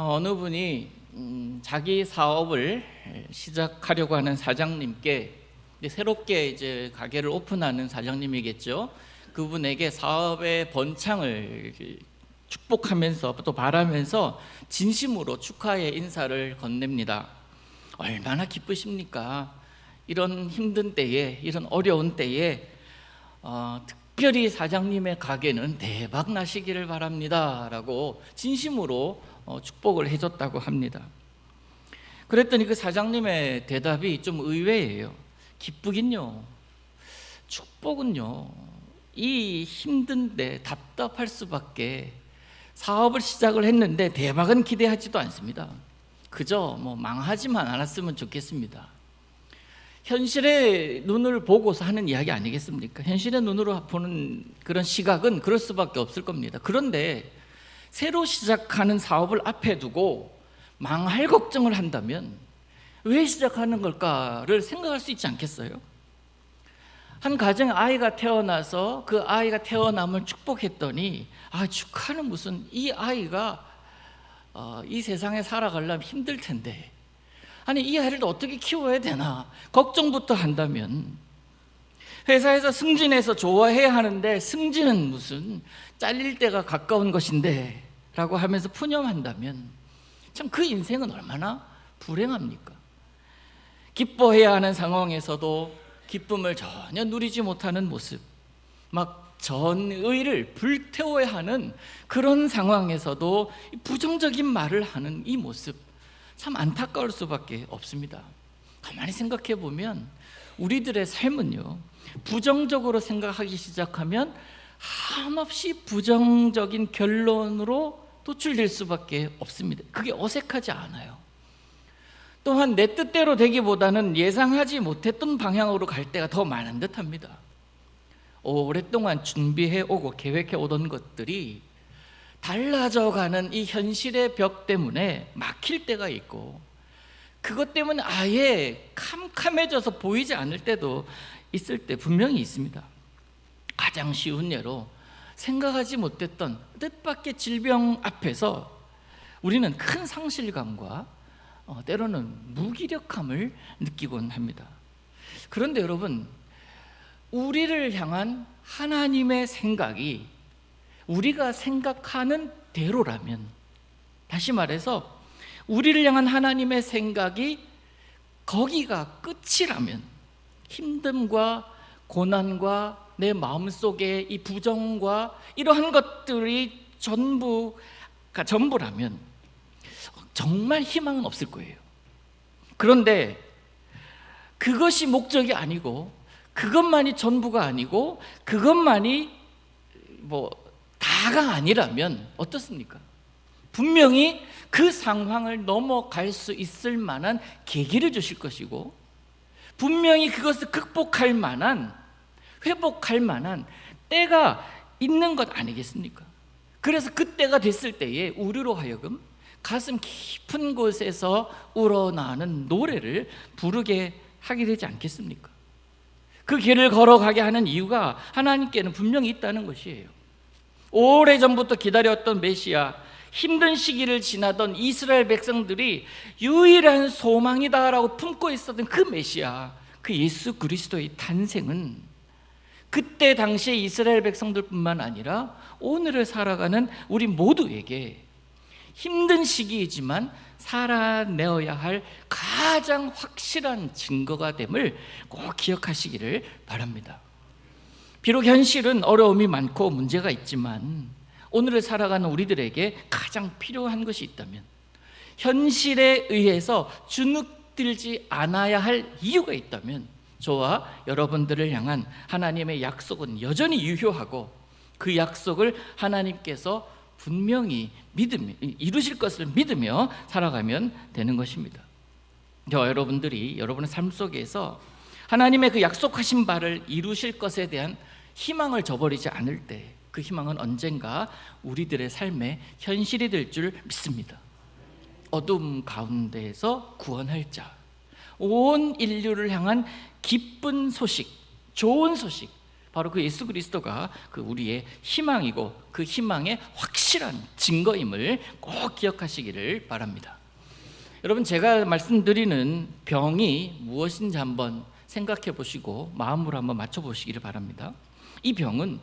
어, 어느 분이 음, 자기 사업을 시작하려고 하는 사장님께 새롭게 이제 가게를 오픈하는 사장님이겠죠. 그분에게 사업의 번창을 축복하면서 또 바라면서 진심으로 축하의 인사를 건넵니다. 얼마나 기쁘십니까? 이런 힘든 때에 이런 어려운 때에 어, 특별히 사장님의 가게는 대박 나시기를 바랍니다라고 진심으로 어, 축복을 해줬다고 합니다. 그랬더니 그 사장님의 대답이 좀 의외예요. 기쁘긴요. 축복은요. 이 힘든데 답답할 수밖에 사업을 시작을 했는데 대박은 기대하지도 않습니다. 그저 뭐 망하지만 않았으면 좋겠습니다. 현실의 눈을 보고서 하는 이야기 아니겠습니까? 현실의 눈으로 보는 그런 시각은 그럴 수밖에 없을 겁니다. 그런데 새로 시작하는 사업을 앞에 두고 망할 걱정을 한다면 왜 시작하는 걸까를 생각할 수 있지 않겠어요? 한 가정에 아이가 태어나서 그 아이가 태어남을 축복했더니 아 축하는 무슨 이 아이가 어, 이 세상에 살아가려면 힘들 텐데 아니 이 아이를 어떻게 키워야 되나 걱정부터 한다면 회사에서 승진해서 좋아해야 하는데 승진은 무슨 잘릴 때가 가까운 것인데 라고 하면서 푸념한다면 참 그 인생은 얼마나 불행합니까? 기뻐해야 하는 상황에서도 기쁨을 전혀 누리지 못하는 모습 막 전의를 불태워야 하는 그런 상황에서도 부정적인 말을 하는 이 모습 참 안타까울 수밖에 없습니다. 가만히 생각해 보면 우리들의 삶은요 부정적으로 생각하기 시작하면 한없이 부정적인 결론으로 도출될 수밖에 없습니다. 그게 어색하지 않아요. 또한 내 뜻대로 되기보다는 예상하지 못했던 방향으로 갈 때가 더 많은 듯 합니다. 오랫동안 준비해 오고 계획해 오던 것들이 달라져 가는 이 현실의 벽 때문에 막힐 때가 있고 그것 때문에 아예 캄캄해져서 보이지 않을 때도 있을 때 분명히 있습니다. 가장 쉬운 예로 생각하지 못했던 뜻밖의 질병 앞에서 우리는 큰 상실감과 어, 때로는 무기력함을 느끼곤 합니다. 그런데 여러분, 우리를 향한 하나님의 생각이 우리가 생각하는 대로라면, 다시 말해서 우리를 향한 하나님의 생각이 거기가 끝이라면, 힘듦과 고난과 내 마음속에 이 부정과 이러한 것들이 전부가 전부라면 정말 희망은 없을 거예요. 그런데 그것이 목적이 아니고 그것만이 전부가 아니고 그것만이 뭐 다가 아니라면 어떻습니까? 분명히 그 상황을 넘어갈 수 있을 만한 계기를 주실 것이고 분명히 그것을 극복할 만한 회복할 만한 때가 있는 것 아니겠습니까? 그래서 그때가 됐을 때에 우리로 하여금 가슴 깊은 곳에서 우러나는 노래를 부르게 하게 되지 않겠습니까? 그 길을 걸어가게 하는 이유가 하나님께는 분명히 있다는 것이에요. 오래전부터 기다렸던 메시아, 힘든 시기를 지나던 이스라엘 백성들이 유일한 소망이다라고 품고 있었던 그 메시아, 그 예수 그리스도의 탄생은 그때 당시에 이스라엘 백성들뿐만 아니라 오늘을 살아가는 우리 모두에게 힘든 시기이지만 살아내어야 할 가장 확실한 증거가 됨을 꼭 기억하시기를 바랍니다. 비록 현실은 어려움이 많고 문제가 있지만 오늘을 살아가는 우리들에게 가장 필요한 것이 있다면 현실에 의해서 주눅들지 않아야 할 이유가 있다면 저와 여러분들을 향한 하나님의 약속은 여전히 유효하고 그 약속을 하나님께서 분명히 믿으며 이루실 것을 믿으며 살아가면 되는 것입니다. 저 여러분들이 여러분의 삶 속에서 하나님의 그 약속하신 바를 이루실 것에 대한 희망을 저버리지 않을 때 그 희망은 언젠가 우리들의 삶의 현실이 될 줄 믿습니다. 어둠 가운데에서 구원할 자, 온 인류를 향한 기쁜 소식, 좋은 소식, 바로 그 예수 그리스도가 그 우리의 희망이고 그 희망의 확실한 증거임을 꼭 기억하시기를 바랍니다. 여러분 제가 말씀드리는 병이 무엇인지 한번 생각해 보시고 마음으로 한번 맞춰 보시기를 바랍니다. 이 병은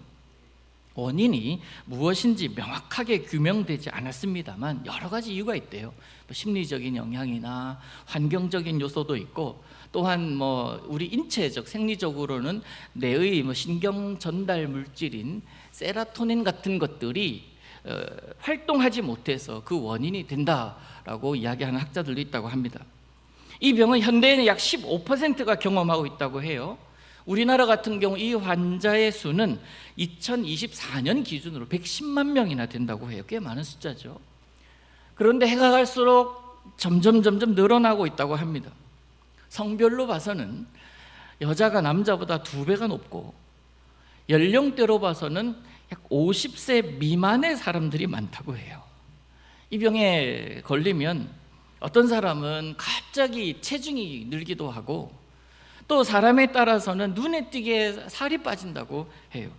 원인이 무엇인지 명확하게 규명되지 않았습니다만 여러 가지 이유가 있대요. 뭐 심리적인 영향이나 환경적인 요소도 있고 또한 뭐 우리 인체적 생리적으로는 뇌의 뭐 신경 전달 물질인 세라토닌 같은 것들이 어, 활동하지 못해서 그 원인이 된다라고 이야기하는 학자들도 있다고 합니다. 이 병은 현대인의 약 15%가 경험하고 있다고 해요. 우리나라 같은 경우 이 환자의 수는 2024년 기준으로 110만 명이나 된다고 해요. 꽤 많은 숫자죠. 그런데 해가 갈수록 점점 점점 늘어나고 있다고 합니다. 성별로 봐서는 여자가 남자보다 두 배가 높고 연령대로 봐서는 약 50세 미만의 사람들이 많다고 해요. 이 병에 걸리면 어떤 사람은 갑자기 체중이 늘기도 하고 또 사람에 따라서는 눈에 띄게 살이 빠진다고 해요.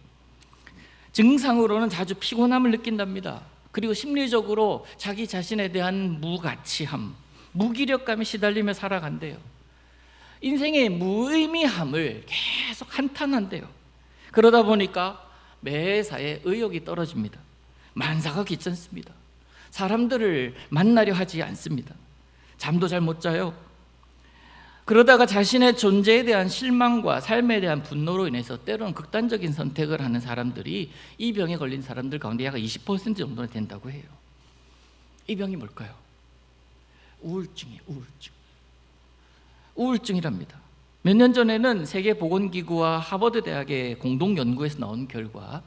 증상으로는 자주 피곤함을 느낀답니다. 그리고 심리적으로 자기 자신에 대한 무가치함, 무기력감에 시달리며 살아간대요. 인생의 무의미함을 계속 한탄한대요. 그러다 보니까 매사에 의욕이 떨어집니다. 만사가 귀찮습니다. 사람들을 만나려 하지 않습니다. 잠도 잘 못 자요. 그러다가 자신의 존재에 대한 실망과 삶에 대한 분노로 인해서 때로는 극단적인 선택을 하는 사람들이 이 병에 걸린 사람들 가운데 약 20% 정도는 된다고 해요. 이 병이 뭘까요? 우울증이에요, 우울증. 우울증이랍니다. 몇 년 전에는 세계보건기구와 하버드 대학의 공동 연구에서 나온 결과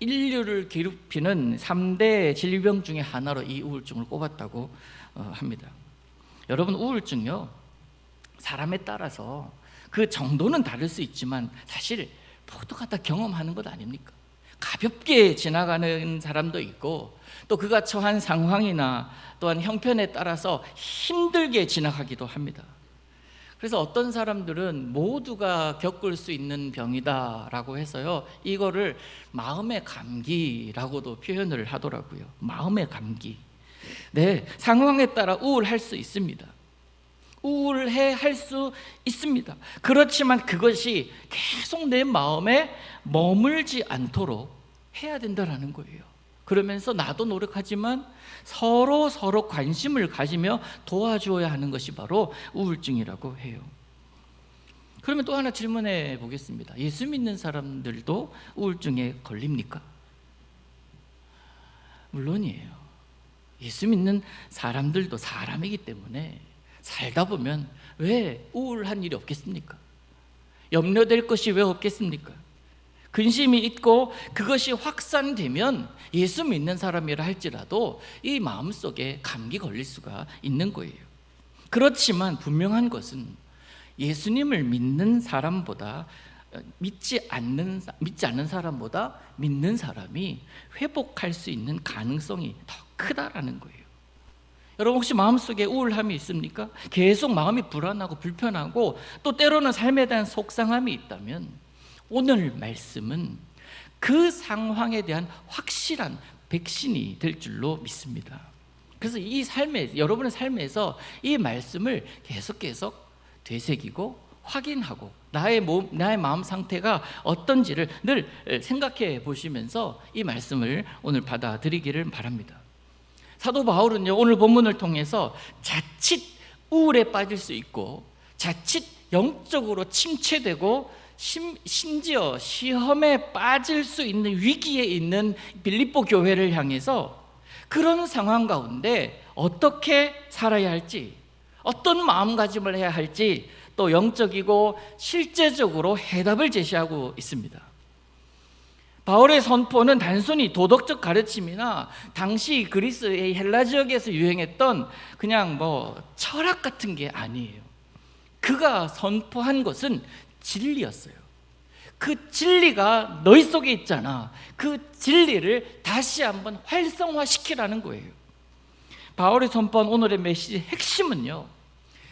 인류를 괴롭히는 3대 질병 중에 하나로 이 우울증을 꼽았다고 어, 합니다. 여러분 우울증요 사람에 따라서 그 정도는 다를 수 있지만 사실 모두가 다 경험하는 것 아닙니까? 가볍게 지나가는 사람도 있고 또 그가 처한 상황이나 또한 형편에 따라서 힘들게 지나가기도 합니다. 그래서 어떤 사람들은 모두가 겪을 수 있는 병이다라고 해서요. 이거를 마음의 감기라고도 표현을 하더라고요. 마음의 감기. 네, 상황에 따라 우울할 수 있습니다. 우울해 할 수 있습니다. 그렇지만 그것이 계속 내 마음에 머물지 않도록 해야 된다라는 거예요. 그러면서 나도 노력하지만 서로 서로 관심을 가지며 도와주어야 하는 것이 바로 우울증이라고 해요. 그러면 또 하나 질문해 보겠습니다. 예수 믿는 사람들도 우울증에 걸립니까? 물론이에요. 예수 믿는 사람들도 사람이기 때문에 살다 보면 왜 우울한 일이 없겠습니까? 염려될 것이 왜 없겠습니까? 근심이 있고 그것이 확산되면 예수 믿는 사람이라 할지라도 이 마음속에 감기 걸릴 수가 있는 거예요. 그렇지만 분명한 것은 예수님을 믿는 사람보다 믿지 않는 믿지 않는 사람보다 믿는 사람이 회복할 수 있는 가능성이 더 크다라는 거예요. 여러분 혹시 마음속에 우울함이 있습니까? 계속 마음이 불안하고 불편하고 또 때로는 삶에 대한 속상함이 있다면 오늘 말씀은 그 상황에 대한 확실한 백신이 될 줄로 믿습니다. 그래서 이 삶에 여러분의 삶에서 이 말씀을 계속 계속 되새기고 확인하고 나의 몸, 나의 마음 상태가 어떤지를 늘 생각해 보시면서 이 말씀을 오늘 받아들이기를 바랍니다. 사도 바울은요 오늘 본문을 통해서 자칫 우울에 빠질 수 있고 자칫 영적으로 침체되고 심, 심지어 시험에 빠질 수 있는 위기에 있는 빌립보 교회를 향해서 그런 상황 가운데 어떻게 살아야 할지 어떤 마음가짐을 해야 할지 또 영적이고 실제적으로 해답을 제시하고 있습니다. 바울의 선포는 단순히 도덕적 가르침이나 당시 그리스의 헬라 지역에서 유행했던 그냥 뭐 철학 같은 게 아니에요. 그가 선포한 것은 진리였어요. 그 진리가 너희 속에 있잖아. 그 진리를 다시 한번 활성화시키라는 거예요. 바울이 선포한 오늘의 메시지 핵심은요.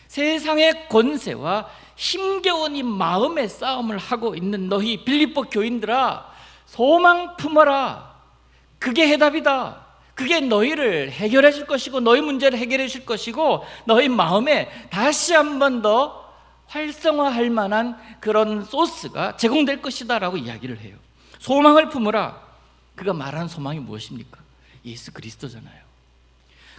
세상의 권세와 힘겨운 이 마음의 싸움을 하고 있는 너희 빌립보 교인들아 소망 품어라. 그게 해답이다. 그게 너희를 해결해 줄 것이고 너희 문제를 해결해 줄 것이고 너희 마음에 다시 한 번 더 활성화할 만한 그런 소스가 제공될 것이다라고 이야기를 해요. 소망을 품으라. 그가 말하는 소망이 무엇입니까? 예수 그리스도잖아요.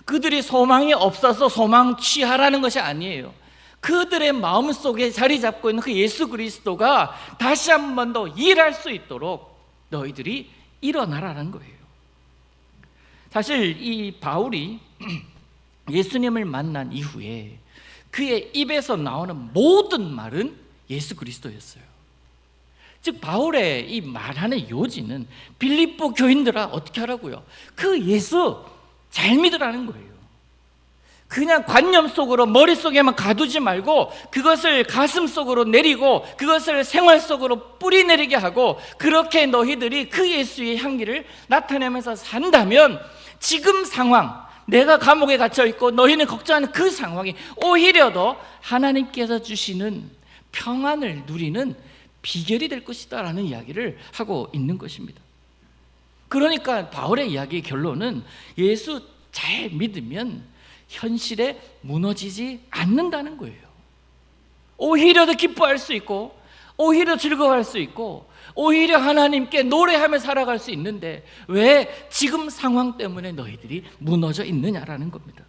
그들이 소망이 없어서 소망 취하라는 것이 아니에요. 그들의 마음 속에 자리 잡고 있는 그 예수 그리스도가 다시 한 번 더 일할 수 있도록 너희들이 일어나라는 거예요. 사실 이 바울이 예수님을 만난 이후에 그의 입에서 나오는 모든 말은 예수 그리스도였어요. 즉 바울의 이 말하는 요지는 빌립보 교인들아 어떻게 하라고요? 그 예수 잘 믿으라는 거예요. 그냥 관념 속으로 머릿속에만 가두지 말고 그것을 가슴 속으로 내리고 그것을 생활 속으로 뿌리 내리게 하고 그렇게 너희들이 그 예수의 향기를 나타내면서 산다면 지금 상황 내가 감옥에 갇혀 있고 너희는 걱정하는 그 상황이 오히려 더 하나님께서 주시는 평안을 누리는 비결이 될 것이다라는 이야기를 하고 있는 것입니다. 그러니까 바울의 이야기의 결론은 예수 잘 믿으면 현실에 무너지지 않는다는 거예요. 오히려 더 기뻐할 수 있고, 오히려 즐거워할 수 있고, 오히려 하나님께 노래하며 살아갈 수 있는데 왜 지금 상황 때문에 너희들이 무너져 있느냐라는 겁니다.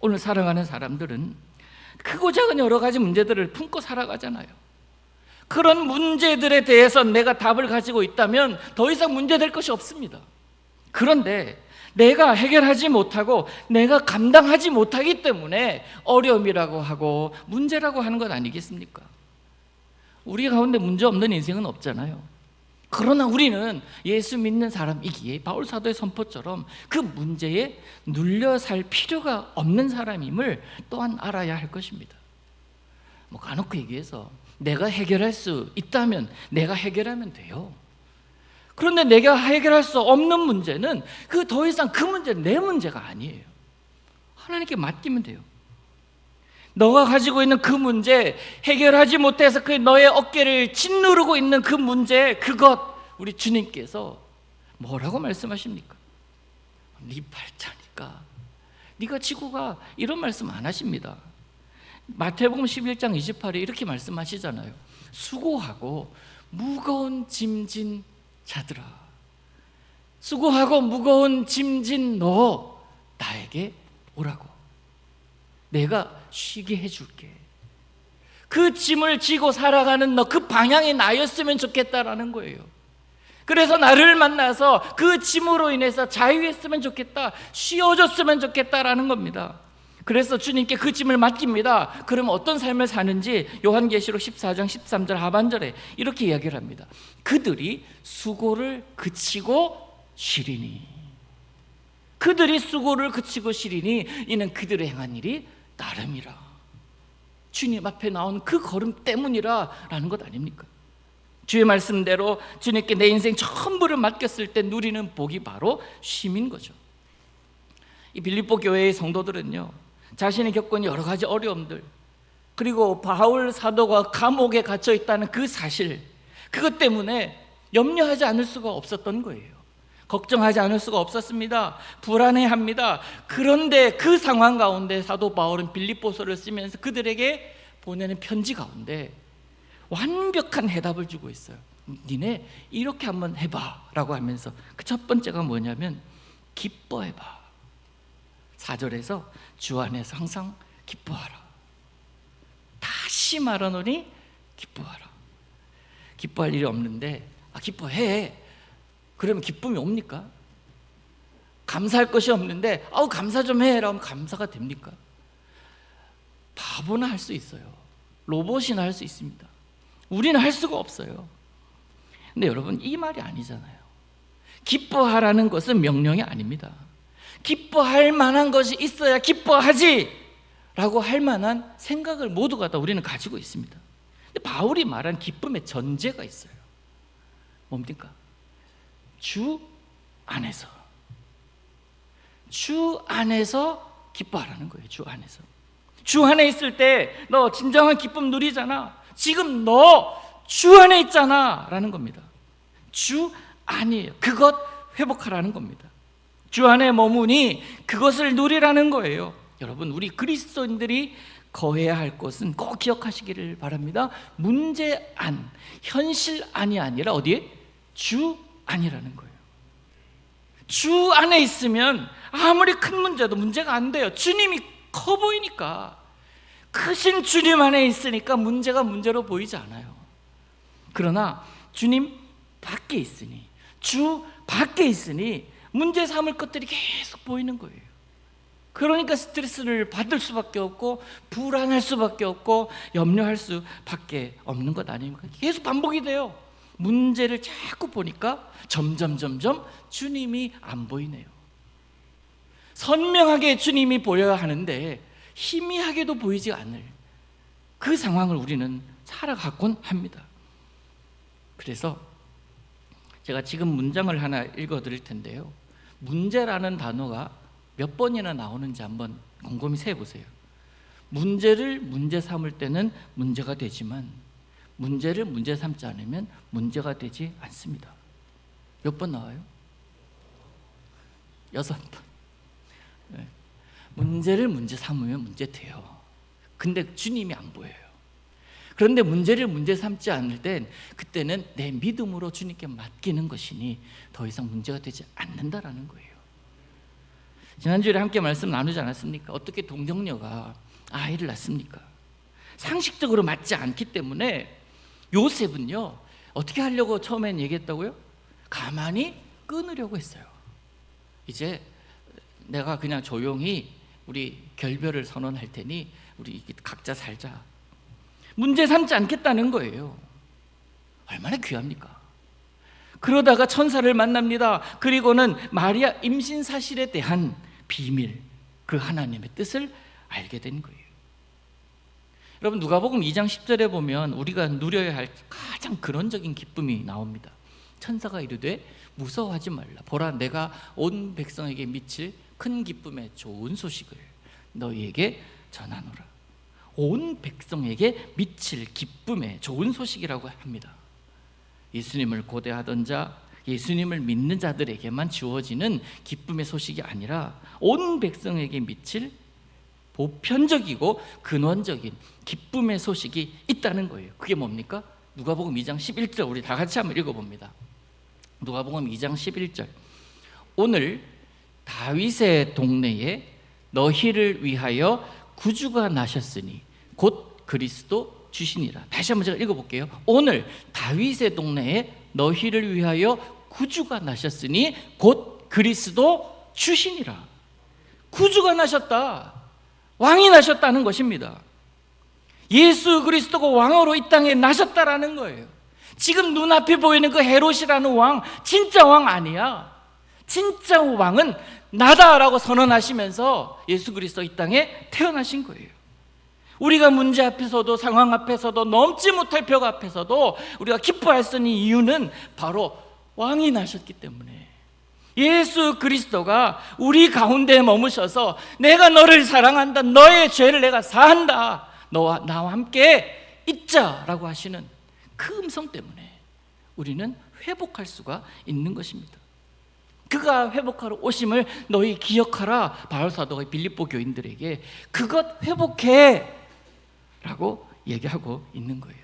오늘 사랑하는 사람들은 크고 작은 여러 가지 문제들을 품고 살아가잖아요. 그런 문제들에 대해서 내가 답을 가지고 있다면 더 이상 문제될 것이 없습니다. 그런데 내가 해결하지 못하고 내가 감당하지 못하기 때문에 어려움이라고 하고 문제라고 하는 것 아니겠습니까? 우리 가운데 문제 없는 인생은 없잖아요. 그러나 우리는 예수 믿는 사람이기에 바울 사도의 선포처럼 그 문제에 눌려 살 필요가 없는 사람임을 또한 알아야 할 것입니다. 뭐 까놓고 얘기해서 내가 해결할 수 있다면 내가 해결하면 돼요. 그런데 내가 해결할 수 없는 문제는 그 더 이상 그 문제는 내 문제가 아니에요. 하나님께 맡기면 돼요. 너가 가지고 있는 그 문제 해결하지 못해서 그 너의 어깨를 짓누르고 있는 그 문제 그것 우리 주님께서 뭐라고 말씀하십니까? 네 팔자니까 네가 지고 가 이런 말씀 안 하십니다. 마태복음 11장 28에 이렇게 말씀하시잖아요. 수고하고 무거운 짐진 자들아 수고하고 무거운 짐진 너 나에게 오라고. 내가 쉬게 해줄게. 그 짐을 지고 살아가는 너 그 방향이 나였으면 좋겠다라는 거예요. 그래서 나를 만나서 그 짐으로 인해서 자유했으면 좋겠다 쉬어줬으면 좋겠다라는 겁니다 그래서 주님께 그 짐을 맡깁니다. 그럼 어떤 삶을 사는지 요한계시록 14장 13절 하반절에 이렇게 이야기를 합니다. 그들이 수고를 그치고 쉬리니 그들이 수고를 그치고 쉬리니 이는 그들의 행한 일이 나름이라. 주님 앞에 나온 그 걸음 때문이라라는 것 아닙니까? 주의 말씀대로 주님께 내 인생 전부를 맡겼을 때 누리는 복이 바로 쉼인 거죠. 이 빌립보 교회의 성도들은요. 자신이 겪은 여러 가지 어려움들 그리고 바울 사도가 감옥에 갇혀 있다는 그 사실 그것 때문에 염려하지 않을 수가 없었던 거예요. 걱정하지 않을 수가 없었습니다. 불안해합니다. 그런데 그 상황 가운데 사도 바울은 빌립보서를 쓰면서 그들에게 보내는 편지 가운데 완벽한 해답을 주고 있어요. 니네 이렇게 한번 해봐라고 하면서 그 첫 번째가 뭐냐면 기뻐해봐. 4절에서 주 안에서 항상 기뻐하라. 다시 말하노니 기뻐하라. 기뻐할 일이 없는데 아 기뻐해. 그러면 기쁨이 옵니까? 감사할 것이 없는데 아우 감사 좀 해라면 감사가 됩니까? 바보나 할 수 있어요. 로봇이나 할 수 있습니다. 우리는 할 수가 없어요. 근데 여러분 이 말이 아니잖아요. 기뻐하라는 것은 명령이 아닙니다. 기뻐할 만한 것이 있어야 기뻐하지 라고 할 만한 생각을 모두가 다 우리는 가지고 있습니다. 근데 바울이 말한 기쁨의 전제가 있어요. 뭡니까? 주 안에서. 주 안에서 기뻐하라는 거예요. 주 안에서. 주 안에 있을 때 너 진정한 기쁨 누리잖아. 지금 너 주 안에 있잖아. 라는 겁니다. 주 안이에요. 그것 회복하라는 겁니다. 주 안에 머무니 그것을 누리라는 거예요. 여러분, 우리 그리스도인들이 거해야 할 것은 꼭 기억하시기를 바랍니다. 문제 안, 현실 안이 아니라 어디에? 주 안이라는 거예요. 주 안에 있으면 아무리 큰 문제도 문제가 안 돼요. 주님이 커 보이니까. 크신 주님 안에 있으니까 문제가 문제로 보이지 않아요. 그러나 주님 밖에 있으니, 주 밖에 있으니 문제 삼을 것들이 계속 보이는 거예요. 그러니까 스트레스를 받을 수밖에 없고 불안할 수밖에 없고 염려할 수밖에 없는 것 아닙니까? 계속 반복이 돼요. 문제를 자꾸 보니까 점점 점점 주님이 안 보이네요. 선명하게 주님이 보여야 하는데 희미하게도 보이지 않을 그 상황을 우리는 살아갔곤 합니다. 그래서 제가 지금 문장을 하나 읽어 드릴 텐데요. 문제라는 단어가 몇 번이나 나오는지 한번 곰곰이 세 보세요. 문제를 문제 삼을 때는 문제가 되지만 문제를 문제 삼지 않으면 문제가 되지 않습니다. 몇 번 나와요? 여섯 번. 네. 문제를 문제 삼으면 문제 돼요. 근데 주님이 안 보여요. 그런데 문제를 문제 삼지 않을 땐 그때는 내 믿음으로 주님께 맡기는 것이니 더 이상 문제가 되지 않는다라는 거예요. 지난주에 함께 말씀 나누지 않았습니까? 어떻게 동정녀가 아이를 낳습니까? 상식적으로 맞지 않기 때문에 요셉은요 어떻게 하려고 처음엔 얘기했다고요? 가만히 끊으려고 했어요. 이제 내가 그냥 조용히 우리 결별을 선언할 테니 우리 각자 살자. 문제 삼지 않겠다는 거예요. 얼마나 귀합니까? 그러다가 천사를 만납니다. 그리고는 마리아 임신 사실에 대한 비밀, 그 하나님의 뜻을 알게 된 거예요. 여러분 누가복음 2장 10절에 보면 우리가 누려야 할 가장 근원적인 기쁨이 나옵니다. 천사가 이르되 무서워하지 말라. 보라 내가 온 백성에게 미칠 큰 기쁨의 좋은 소식을 너희에게 전하노라. 온 백성에게 미칠 기쁨의 좋은 소식이라고 합니다. 예수님을 고대하던 자, 예수님을 믿는 자들에게만 주어지는 기쁨의 소식이 아니라 온 백성에게 미칠 보편적이고 근원적인 기쁨의 소식이 있다는 거예요. 그게 뭡니까? 누가복음 2장 11절 우리 다 같이 한번 읽어 봅니다. 누가복음 2장 11절. 오늘 다윗의 동네에 너희를 위하여 구주가 나셨으니 곧 그리스도 주시니라. 다시 한번 제가 읽어 볼게요. 오늘 다윗의 동네에 너희를 위하여 구주가 나셨으니 곧 그리스도 주시니라. 구주가 나셨다. 왕이 나셨다는 것입니다. 예수 그리스도가 왕으로 이 땅에 나셨다라는 거예요. 지금 눈앞에 보이는 그 헤롯이라는 왕, 진짜 왕 아니야. 진짜 왕은 나다라고 선언하시면서 예수 그리스도 이 땅에 태어나신 거예요. 우리가 문제 앞에서도 상황 앞에서도 넘지 못할 벽 앞에서도 우리가 기뻐할 수 있는 이유는 바로 왕이 나셨기 때문에 예수 그리스도가 우리 가운데 머무셔서 내가 너를 사랑한다. 너의 죄를 내가 사한다. 너와 나와 함께 있자라고 하시는 그 음성 때문에 우리는 회복할 수가 있는 것입니다. 그가 회복하러 오심을 너희 기억하라. 바울 사도가 빌립보 교인들에게 그것 회복해 라고 얘기하고 있는 거예요.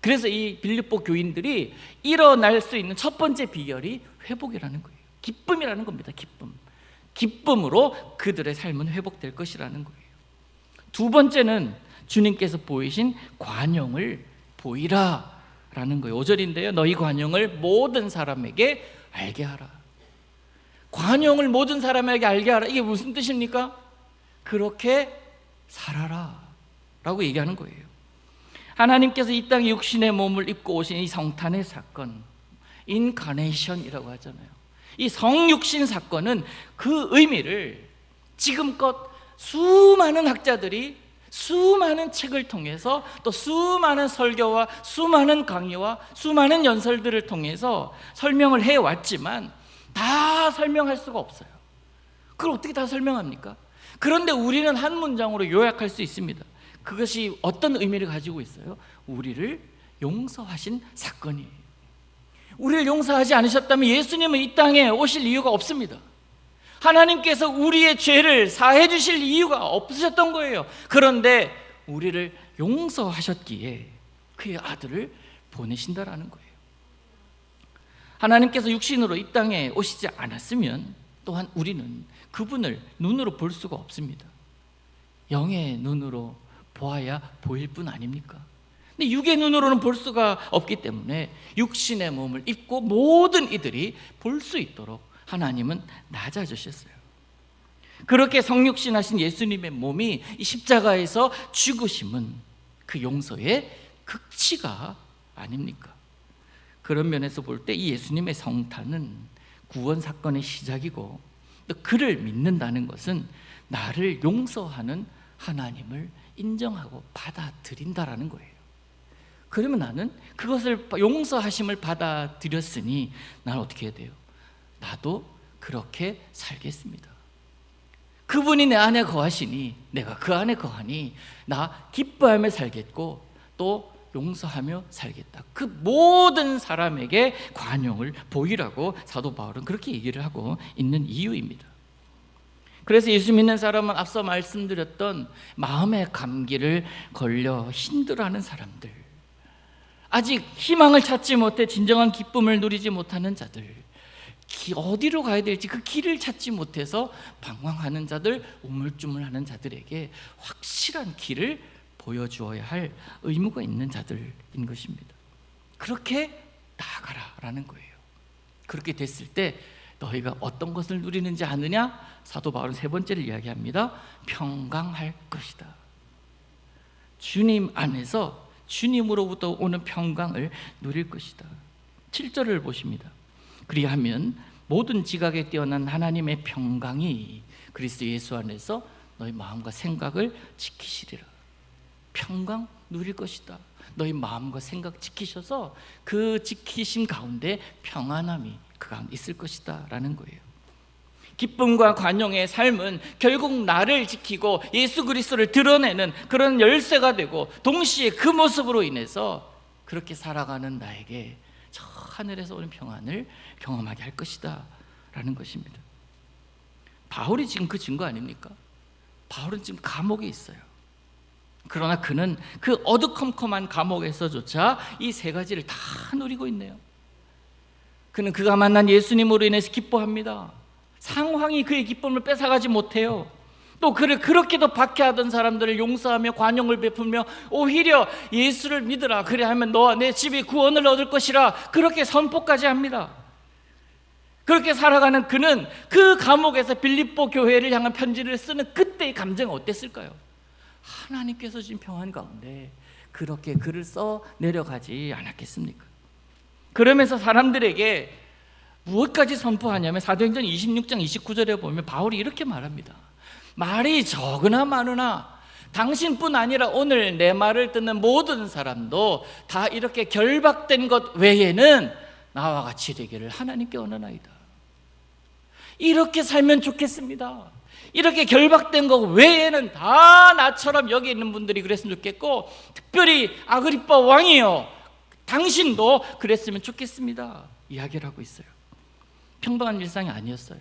그래서 이 빌립보 교인들이 일어날 수 있는 첫 번째 비결이 회복이라는 거예요. 기쁨이라는 겁니다. 기쁨. 기쁨으로 그들의 삶은 회복될 것이라는 거예요. 두 번째는 주님께서 보이신 관용을 보이라 라는 거예요. 5절인데요. 너희 관용을 모든 사람에게 알게 하라. 관용을 모든 사람에게 알게 하라. 이게 무슨 뜻입니까? 그렇게 살아라. 라고 얘기하는 거예요. 하나님께서 이 땅에 육신의 몸을 입고 오신 이 성탄의 사건, 인카네이션이라고 하잖아요. 이 성육신 사건은 그 의미를 지금껏 수많은 학자들이 수많은 책을 통해서 또 수많은 설교와 수많은 강의와 수많은 연설들을 통해서 설명을 해 왔지만 다 설명할 수가 없어요. 그걸 어떻게 다 설명합니까? 그런데 우리는 한 문장으로 요약할 수 있습니다. 그것이 어떤 의미를 가지고 있어요? 우리를 용서하신 사건이에요. 우리를 용서하지 않으셨다면 예수님은 이 땅에 오실 이유가 없습니다. 하나님께서 우리의 죄를 사해 주실 이유가 없으셨던 거예요. 그런데 우리를 용서하셨기에 그의 아들을 보내신다라는 거예요. 하나님께서 육신으로 이 땅에 오시지 않았으면 또한 우리는 그분을 눈으로 볼 수가 없습니다. 영의 눈으로 보아야 보일 뿐 아닙니까? 근데 육의 눈으로는 볼 수가 없기 때문에 육신의 몸을 입고 모든 이들이 볼 수 있도록 하나님은 낮아주셨어요. 그렇게 성육신하신 예수님의 몸이 이 십자가에서 죽으심은 그 용서의 극치가 아닙니까? 그런 면에서 볼 때 이 예수님의 성탄은 구원 사건의 시작이고 또 그를 믿는다는 것은 나를 용서하는 하나님을 인정하고 받아들인다라는 거예요. 그러면 나는 그것을 용서하심을 받아들였으니 나는 어떻게 해야 돼요? 나도 그렇게 살겠습니다. 그분이 내 안에 거하시니 내가 그 안에 거하니 나 기뻐하며 살겠고 또 용서하며 살겠다. 그 모든 사람에게 관용을 보이라고 사도 바울은 그렇게 얘기를 하고 있는 이유입니다. 그래서 예수 믿는 사람은 앞서 말씀드렸던 마음의 감기를 걸려 힘들어하는 사람들, 아직 희망을 찾지 못해 진정한 기쁨을 누리지 못하는 자들, 기- 어디로 가야 될지 그 길을 찾지 못해서 방황하는 자들, 우물쭈물하는 자들에게 확실한 길을 보여주어야 할 의무가 있는 자들인 것입니다. 그렇게 나아가라라는 거예요. 그렇게 됐을 때 너희가 어떤 것을 누리는지 아느냐? 사도 바울은 세 번째를 이야기합니다. 평강할 것이다. 주님 안에서 주님으로부터 오는 평강을 누릴 것이다. 7절을 보십니다. 그리하면 모든 지각에 뛰어난 하나님의 평강이 그리스도 예수 안에서 너희 마음과 생각을 지키시리라. 평강 누릴 것이다. 너희 마음과 생각 지키셔서 그 지키심 가운데 평안함이 그 가운데 있을 것이다 라는 거예요. 기쁨과 관용의 삶은 결국 나를 지키고 예수 그리스도를 드러내는 그런 열쇠가 되고 동시에 그 모습으로 인해서 그렇게 살아가는 나에게 저 하늘에서 오는 평안을 경험하게 할 것이다 라는 것입니다. 바울이 지금 그 증거 아닙니까? 바울은 지금 감옥에 있어요. 그러나 그는 그 어두컴컴한 감옥에서조차 이 세 가지를 다 누리고 있네요. 그는 그가 만난 예수님으로 인해서 기뻐합니다. 상황이 그의 기쁨을 뺏어가지 못해요. 또 그를 그렇게도 박해하던 사람들을 용서하며 관용을 베풀며 오히려 예수를 믿으라 그래 하면 너와 내 집이 구원을 얻을 것이라 그렇게 선포까지 합니다. 그렇게 살아가는 그는 그 감옥에서 빌립보 교회를 향한 편지를 쓰는 그때의 감정은 어땠을까요? 하나님께서 주신 평안 가운데 그렇게 글을 써 내려가지 않았겠습니까? 그러면서 사람들에게 무엇까지 선포하냐면 사도행전 26장 29절에 보면 바울이 이렇게 말합니다. 말이 적으나 많으나 당신뿐 아니라 오늘 내 말을 듣는 모든 사람도 다 이렇게 결박된 것 외에는 나와 같이 되기를 하나님께 원하나이다. 이렇게 살면 좋겠습니다. 이렇게 결박된 것 외에는 다 나처럼 여기 있는 분들이 그랬으면 좋겠고 특별히 아그리빠 왕이요 당신도 그랬으면 좋겠습니다. 이야기를 하고 있어요. 평범한 일상이 아니었어요.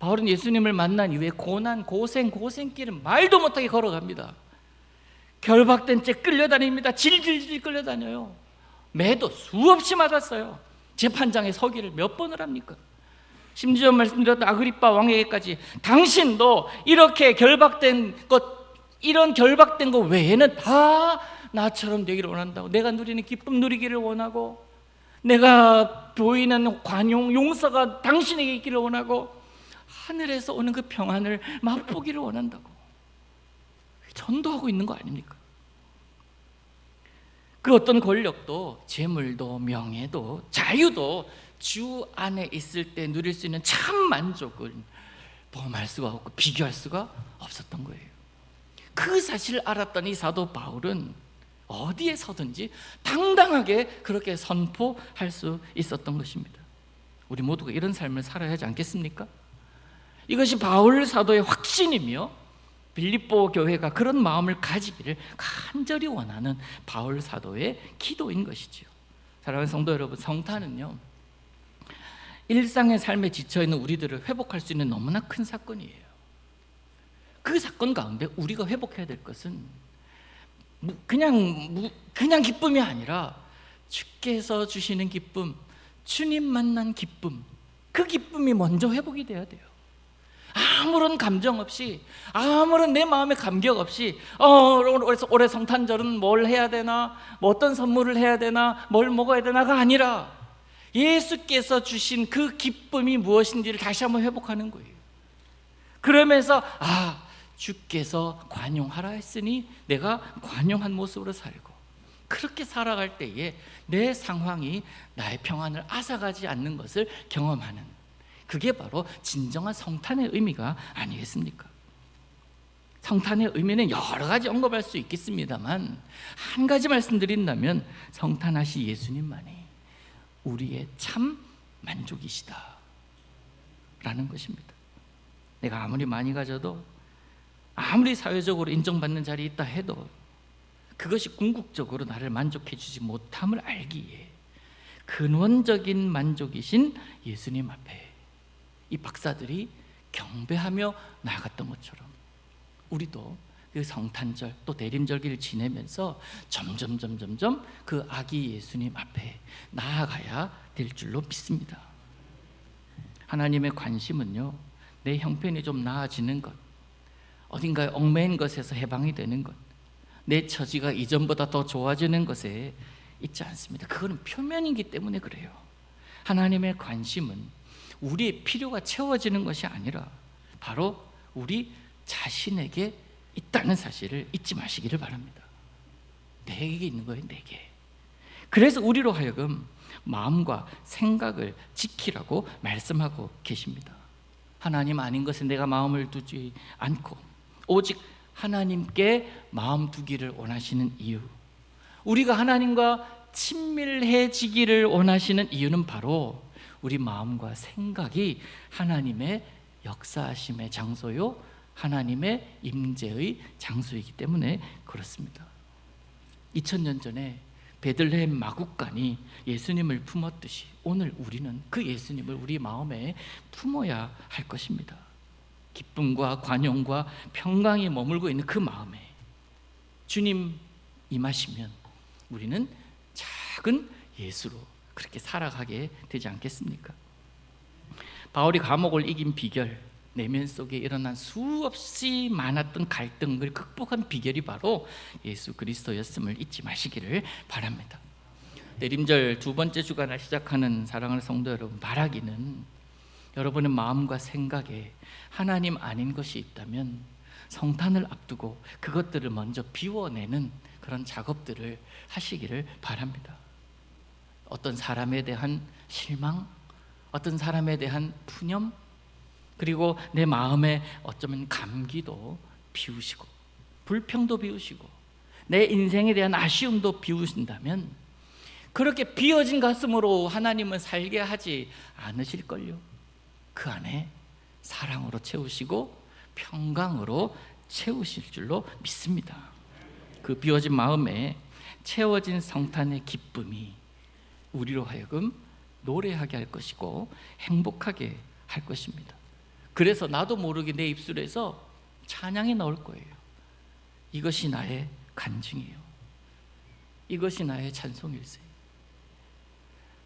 바울은 예수님을 만난 이후에 고난, 고생, 고생길을 말도 못하게 걸어갑니다. 결박된 채 끌려다닙니다. 질질질 끌려다녀요. 매도 수없이 맞았어요. 재판장에 서기를 몇 번을 합니까? 심지어 말씀드렸던 아그리빠 왕에게까지 당신도 이렇게 결박된 것 이런 결박된 것 외에는 다 나처럼 되기를 원한다고 내가 누리는 기쁨 누리기를 원하고 내가 보이는 관용 용서가 당신에게 있기를 원하고 하늘에서 오는 그 평안을 맛보기를 원한다고 전도하고 있는 거 아닙니까? 그 어떤 권력도 재물도 명예도 자유도 주 안에 있을 때 누릴 수 있는 참 만족을 범할 수가 없고 비교할 수가 없었던 거예요. 그 사실을 알았던 이 사도 바울은 어디에 서든지 당당하게 그렇게 선포할 수 있었던 것입니다. 우리 모두가 이런 삶을 살아야 하지 않겠습니까? 이것이 바울 사도의 확신이며 빌립보 교회가 그런 마음을 가지기를 간절히 원하는 바울 사도의 기도인 것이지요. 사랑하는 성도 여러분, 성탄은요. 일상의 삶에 지쳐 있는 우리들을 회복할 수 있는 너무나 큰 사건이에요. 그 사건 가운데 우리가 회복해야 될 것은 무- 그냥 무- 그냥 기쁨이 아니라 주께서 주시는 기쁨, 주님 만난 기쁨, 그 기쁨이 먼저 회복이 돼야 돼요. 아무런 감정 없이 아무런 내 마음의 감격 없이 어 올해 성탄절은 뭘 해야 되나 뭐 어떤 선물을 해야 되나 뭘 먹어야 되나가 아니라 예수께서 주신 그 기쁨이 무엇인지를 다시 한번 회복하는 거예요. 그러면서 아 주께서 관용하라 했으니 내가 관용한 모습으로 살고 그렇게 살아갈 때에 내 상황이 나의 평안을 앗아가지 않는 것을 경험하는 그게 바로 진정한 성탄의 의미가 아니겠습니까? 성탄의 의미는 여러 가지 언급할 수 있겠습니다만 한 가지 말씀드린다면 성탄하시 예수님만이 우리의 참 만족이시다 라는 것입니다. 내가 아무리 많이 가져도 아무리 사회적으로 인정받는 자리에 있다 해도 그것이 궁극적으로 나를 만족해 주지 못함을 알기에 근원적인 만족이신 예수님 앞에 이 박사들이 경배하며 나아갔던 것처럼 우리도 그 성탄절 또 대림절기를 지내면서 점점 점점 점 그 아기 예수님 앞에 나아가야 될 줄로 믿습니다. 하나님의 관심은요 내 형편이 좀 나아지는 것, 어딘가에 얽매인 것에서 해방이 되는 것, 내 처지가 이전보다 더 좋아지는 것에 있지 않습니다. 그거는 표면이기 때문에 그래요. 하나님의 관심은 우리의 필요가 채워지는 것이 아니라 바로 우리 자신에게 있다는 사실을 잊지 마시기를 바랍니다. 내게 있는 거예요, 내게. 그래서 우리로 하여금 마음과 생각을 지키라고 말씀하고 계십니다. 하나님 아닌 것에 내가 마음을 두지 않고 오직 하나님께 마음 두기를 원하시는 이유. 우리가 하나님과 친밀해지기를 원하시는 이유는 바로 우리 마음과 생각이 하나님의 역사하심의 장소요 하나님의 임재의 장소이기 때문에 그렇습니다. 2000년 전에 베들레헴 마국간이 예수님을 품었듯이 오늘 우리는 그 예수님을 우리 마음에 품어야 할 것입니다. 기쁨과 관용과 평강이 머물고 있는 그 마음에 주님 임하시면 우리는 작은 예수로 그렇게 살아가게 되지 않겠습니까? 바울이 감옥을 이긴 비결, 내면 속에 일어난 수없이 많았던 갈등을 극복한 비결이 바로 예수 그리스도였음을 잊지 마시기를 바랍니다. 내림절 두 번째 주간을 시작하는 사랑하는 성도 여러분, 바라기는 여러분의 마음과 생각에 하나님 아닌 것이 있다면 성탄을 앞두고 그것들을 먼저 비워내는 그런 작업들을 하시기를 바랍니다. 어떤 사람에 대한 실망, 어떤 사람에 대한 푸념, 그리고 내 마음에 어쩌면 감기도 비우시고, 불평도 비우시고, 내 인생에 대한 아쉬움도 비우신다면, 그렇게 비어진 가슴으로 하나님은 살게 하지 않으실걸요. 그 안에 사랑으로 채우시고 평강으로 채우실 줄로 믿습니다. 그 비워진 마음에 채워진 성탄의 기쁨이 우리로 하여금 노래하게 할 것이고 행복하게 할 것입니다. 그래서 나도 모르게 내 입술에서 찬양이 나올 거예요. 이것이 나의 간증이에요. 이것이 나의 찬송일세.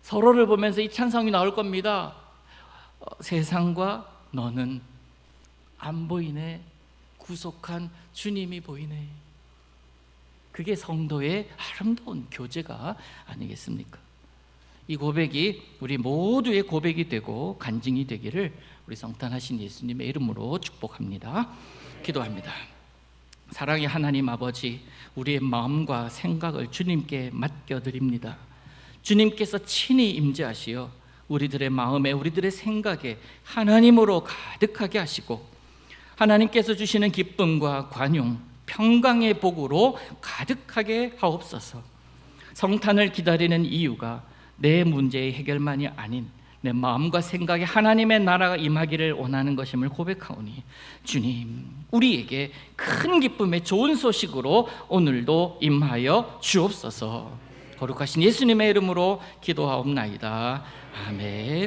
서로를 보면서 이 찬송이 나올 겁니다. 어, 세상과 너는 안 보이네. 구속한 주님이 보이네. 그게 성도의 아름다운 교제가 아니겠습니까? 이 고백이 우리 모두의 고백이 되고 간증이 되기를 우리 성탄하신 예수님의 이름으로 축복합니다. 기도합니다. 사랑의 하나님 아버지, 우리의 마음과 생각을 주님께 맡겨드립니다. 주님께서 친히 임재하시어 우리들의 마음에 우리들의 생각에 하나님으로 가득하게 하시고 하나님께서 주시는 기쁨과 관용, 평강의 복으로 가득하게 하옵소서. 성탄을 기다리는 이유가 내 문제의 해결만이 아닌 내 마음과 생각에 하나님의 나라가 임하기를 원하는 것임을 고백하오니 주님 우리에게 큰 기쁨의 좋은 소식으로 오늘도 임하여 주옵소서. 거룩하신 예수님의 이름으로 기도하옵나이다. 아멘